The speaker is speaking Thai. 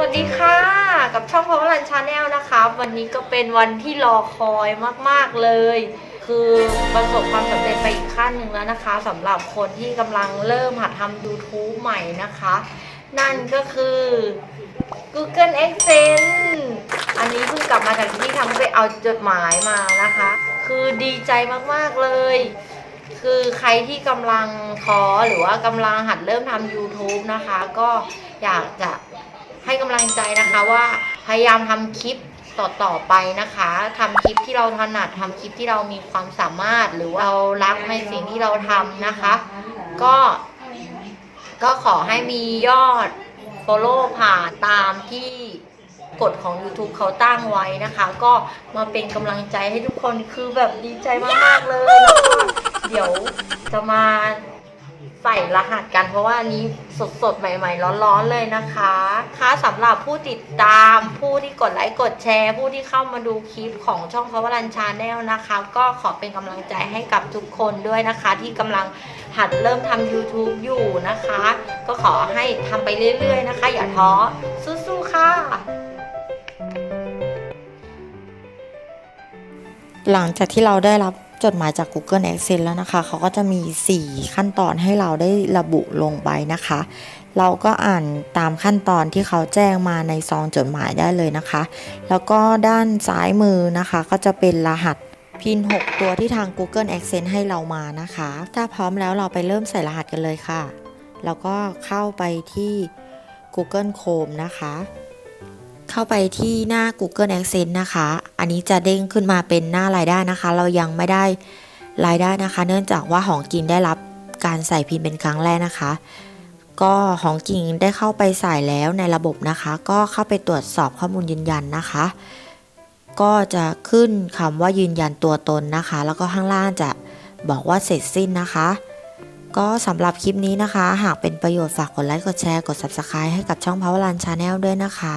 สวัสดีค่ะ กับช่องพาวลันชาแนลนะคะ วันนี้ก็เป็นวันที่รอคอยมากๆเลย คือประสบความสำเร็จไปอีกขั้นหนึ่งแล้วนะคะสำหรับคนที่กำลังเริ่มหัดทำ YouTube ใหม่นะคะ นั่นก็คือ Google Accent อันนี้เพิ่งกลับมาจากที่ทำไปเอาจดหมายมานะคะ คือดีใจมากๆเลย คือใครที่กำลังท้อหรือว่ากำลังหัดเริ่มทำ YouTube นะคะ ก็อยากจะ ให้กำลังใจนะคะว่าพยายามทำคลิปต่อๆไปนะคะทำคลิปที่เราถนัดทำคลิปที่เรามีความสามารถ หรือว่าเรารักในสิ่งที่เราทำนะคะ ก็ก็ขอให้มียอด follow ผ่านตามที่กฎของ YouTube เขาตั้งไว้นะคะ ก็มาเป็นกำลังใจให้ทุกคนคือแบบดีใจมากๆเลยแล้วก็เดี๋ยวจะมา ใส่รหัสกันเพราะว่านี้สดๆใหม่ๆ ร้อนๆเลยนะคะค่ะสำหรับผู้ติดตามผู้ที่กดไลค์กดแชร์ ผู้ที่เข้ามาดูคลิปของช่องพราวรันชาแนลนะคะ ก็ขอเป็นกำลังใจให้กับทุกคนด้วยนะคะ ที่กำลังหัดเริ่มทำ YouTube อยู่นะคะ ก็ขอให้ทำไปเรื่อยๆนะคะ อย่าท้อสู้ๆค่ะหลังจากที่เราได้รับ จดหมายจาก Google Accent แล้วนะคะ เขาก็จะมี 4 ขั้นตอนให้เราได้ระบุลงไปนะคะ เราก็อ่านตามขั้นตอนที่เขาแจ้งมาในซองจดหมายได้เลยนะคะ แล้วก็ด้านซ้ายมือนะคะ ก็จะเป็นรหัสพิน 6 ตัวที่ทาง Google Accent ให้เรามานะคะ ถ้าพร้อมแล้วเราไปเริ่มใส่รหัสกันเลยค่ะ แล้วก็เข้าไปที่ Google Chrome นะคะ เข้าไปที่หน้า Google Accent นะคะ อันนี้จะเด้งขึ้นมาเป็นหน้ารายได้นะคะ เรายังไม่ได้รายได้นะคะ เนื่องจากว่าของกินได้รับการใส่พิมพ์เป็นครั้งแรกนะคะ ก็ของกินได้เข้าไปใส่แล้วในระบบนะคะ ก็เข้าไปตรวจสอบข้อมูลยืนยันนะคะ ก็จะขึ้นคำว่ายืนยันตัวตนนะคะ แล้วก็ข้างล่างจะบอกว่าเสร็จสิ้นนะคะ ก็สำหรับคลิปนี้นะคะ หากเป็นประโยชน์ฝากกดไลค์กดแชร์กด Subscribe ให้กับช่อง Power Run Channel ด้วยนะคะ